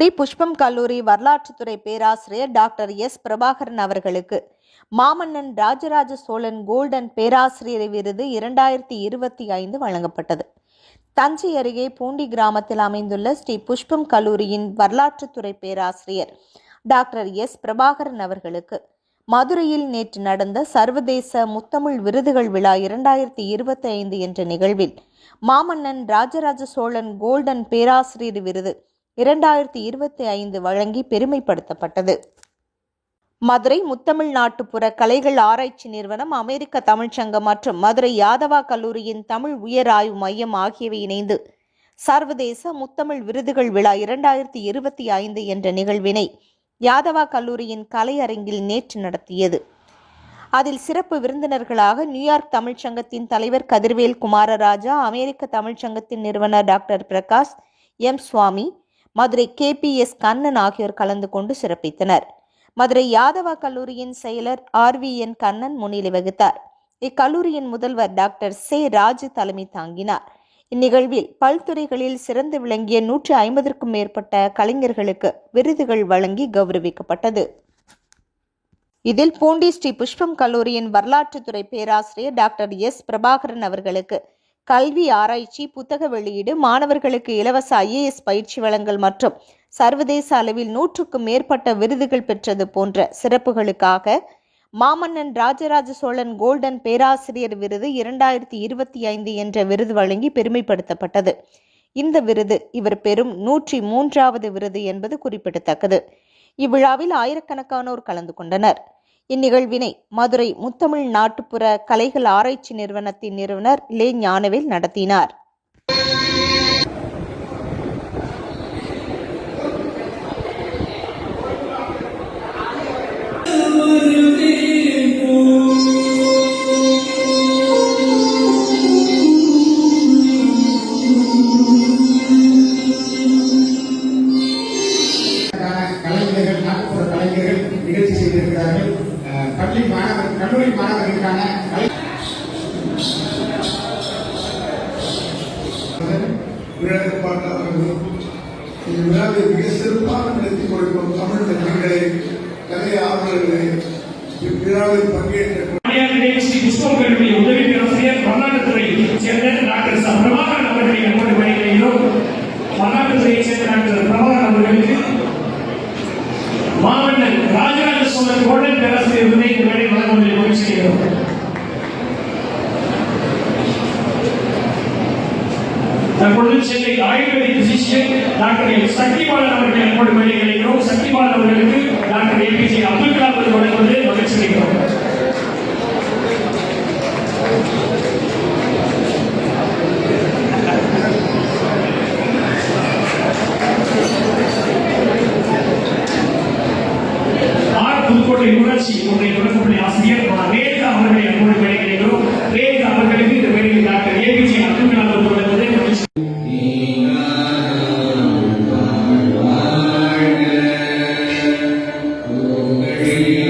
பூண்டி புஷ்பம் கல்லூரி வரலாற்றுத்துறை பேராசிரியர் doctor S Prabhakaran அவர்களுக்கு. மாமன்னன் ராஜராஜ சோழன் கோல்டன் பேராசிரியர் விருது இரண்டாயிரத்தி இருபத்தி ஐந்து வழங்கப்பட்டது. தஞ்சை அருகே பூண்டி கிராமத்தில் அமைந்துள்ள ஸ்ரீ புஷ்பம் கல்லூரியின் வரலாற்றுத்துறை பேராசிரியர் டாக்டர் எஸ் பிரபாகரன் அவர்களுக்கு. மதுரையில் நேற்று நடந்த சர்வதேச முத்தமிழ் விருதுகள் விழா இரண்டாயிரத்தி இருபத்தி ஐந்து என்ற நிகழ்வில் மாமன்னன் ராஜராஜ சோழன் கோல்டன் பேராசிரியர் விருது இரண்டாயிரத்தி இருபத்தி ஐந்து வழங்கி பெருமைப்படுத்தப்பட்டது. மதுரை முத்தமிழ் நாட்டுப்புற கலைகள் ஆராய்ச்சி நிறுவனம் அமெரிக்க தமிழ்ச்சங்கம் மற்றும் மதுரை யாதவா கல்லூரியின் தமிழ் உயர் ஆய்வு மையம் ஆகியவை இணைந்து சர்வதேச முத்தமிழ் விருதுகள் விழா இரண்டாயிரத்தி இருபத்தி ஐந்து என்ற நிகழ்வினை யாதவா கல்லூரியின் கலையரங்கில் நேற்று நடத்தியது. அதில் சிறப்பு விருந்தினர்களாக நியூயார்க் தமிழ்ச்சங்கத்தின் தலைவர் கதிர்வேல் குமாரராஜா அமெரிக்க தமிழ்ச்சங்கத்தின் நிறுவனர் doctor Prakash M Swamy Madurai KPS Kannan ஆகியோர் கலந்து கொண்டு சிறப்பித்தனர். மதுரை யாதவா கல்லூரியின் செயலர் ஆர் வி என் கண்ணன் முன்னிலை வகித்தார். இக்கல்லூரியின் முதல்வர் டாக்டர் சே ராஜு தலைமை தாங்கினார். இந்நிகழ்வில் பல்துறைகளில் சிறந்து விளங்கிய நூற்றி ஐம்பதற்கும் மேற்பட்ட கலைஞர்களுக்கு விருதுகள் வழங்கி கௌரவிக்கப்பட்டது. இதில் பூண்டி ஸ்ரீ புஷ்பம் கல்லூரியின் வரலாற்றுத்துறை பேராசிரியர் டாக்டர் எஸ் பிரபாகரன் அவர்களுக்கு கல்வி ஆராய்ச்சி புத்தக வெளியீடு மாணவர்களுக்கு இலவச ஐஏஎஸ் பயிற்சி வழங்கல் மற்றும் சர்வதேச அளவில் நூற்றுக்கும் மேற்பட்ட விருதுகள் பெற்றது போன்ற சிறப்புகளுக்காக மாமன்னன் ராஜராஜ சோழன் கோல்டன் பேராசிரியர் விருது இரண்டாயிரத்தி இருபத்தி ஐந்து என்ற விருது வழங்கி பெருமைப்படுத்தப்பட்டது. இந்த விருது இவர் பெறும் நூற்றி மூன்றாவது விருது என்பது குறிப்பிடத்தக்கது. இவ்விழாவில் ஆயிரக்கணக்கானோர் கலந்து கொண்டனர். இந்நிகழ்வினை மதுரை முத்தமிழ் நாட்டுப்புற கலைகள் ஆராய்ச்சி நிறுவனத்தின் நிறுவனர் லே ஞானவேல் நடத்தினார். பள்ளி மாணவர் கல்லூரி மாணவர்களுக்கான கலை விழாப்பாட்டு அவர்களும் இவ்விழாவை மிக சிறப்பாக நடத்தி கொள்வோம் தமிழ் தம்பிகளே கலை ஆர்வலர்களே இவ்விழாவில் பங்கேற்ற மற்றும் Chennai ayurvedic physician doctor M Sakthibalan அவர்களை அன்போடு மேலே சக்திபாலன் அவர்களுக்கு டாக்டர் ஏபிஜே அப்துல் கலாம் அவர்கள் வழங்குவது மகிழ்ச்சி அளிக்கிறோம். புதுக்கோட்டை ஆசிரியர் ரேகா அவர்களை அன்போடு மேலே அவர்களுக்கு இந்த see.